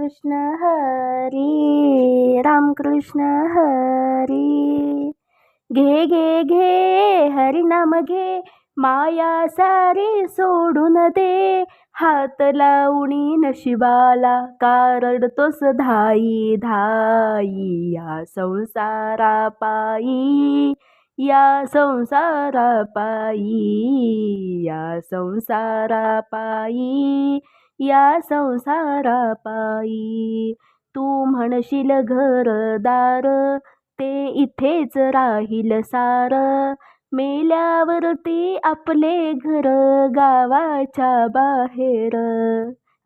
कृष्ण हरी रामकृष्ण हरी. घे घे घे हरी नाम घे माया सारी सोडून दे. हात लावणी नशिबाला कारडतोस धाई धाई या संसारा पायी या संसारा पायी या संसारा पायी. या संसारापायी. तू म्हणशील घरदार ते इथेच राहील सार. मेल्यावरती आपले घर गावाच्या बाहेर.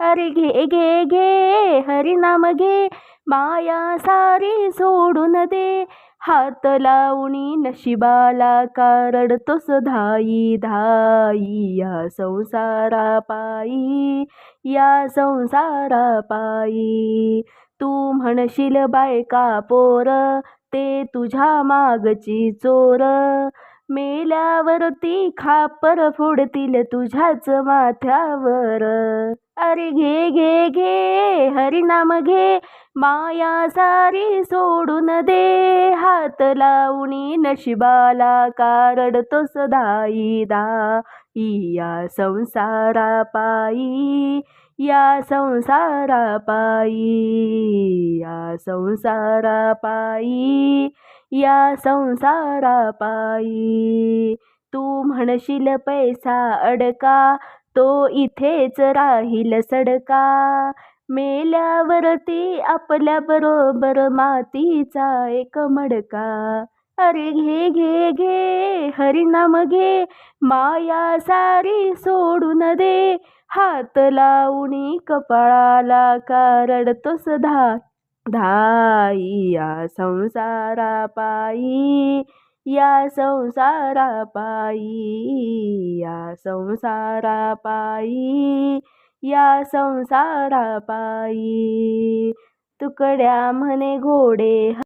अरे घे घे घे हरिनाम घे माया सारी सोडून दे. हात लावणी नशिबाला कारडतोस धाई धाई या संसारा पायी या संसारा पायी. तू म्हणशील बायका पोर ते तुझ्या मागची चोर. मेल्यावरती खापर फोडतील तुझ्याच माथ्यावर. अरे घे घे घे हरिनाम घे माया सारी सोडून दे हात लावणी नशिबाला कारडतोस दाई दा. या संसारा पायी या संसारा पायी या संसारा पायी या संसारा पायी. तू म्हणशील पैसा अडका तो इथेच राहील सडका. मेल्यावरती आपल्या बरोबर मातीचा एक मडका. अरे घे घे घे हरिनाम घे माया सारी सोडून दे. हात लावणी कपाळाला कारडतोस धा धाई या संसारा पायी या संसारा पायी या संसारा पायी या संसारापायी तुकड्या म्हणे घोडे